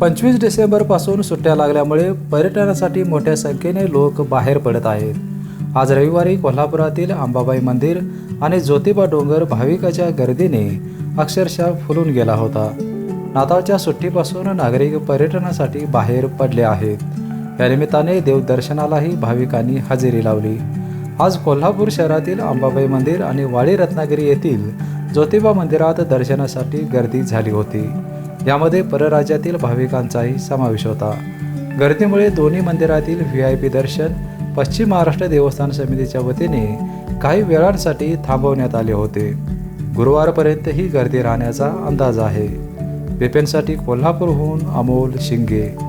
पंचवीस डिसेंबरपासून सुट्ट्या लागल्यामुळे पर्यटनासाठी मोठ्या संख्येने लोक बाहेर पडत आहेत. आज रविवारी कोल्हापुरातील अंबाबाई मंदिर आणि ज्योतिबा डोंगर भाविकाच्या गर्दीने अक्षरशः फुलून गेला होता. नाताळच्या सुट्टीपासून नागरिक पर्यटनासाठी बाहेर पडले आहेत. या निमित्ताने देवदर्शनालाही भाविकांनी हजेरी लावली. आज कोल्हापूर शहरातील अंबाबाई मंदिर आणि वाडी रत्नागिरी येथील ज्योतिबा मंदिरात दर्शनासाठी गर्दी झाली होती. यामध्ये परराज्यातील भाविकांचाही समावेश होता. गर्दीमुळे दोन्ही मंदिरातील व्ही आय पी दर्शन पश्चिम महाराष्ट्र देवस्थान समितीच्या वतीने काही वेळांसाठी थांबवण्यात आले होते. गुरुवारपर्यंत ही गर्दी राहण्याचा अंदाज आहे. बिपेनसाठी कोल्हापूरहून अमोल शिंगे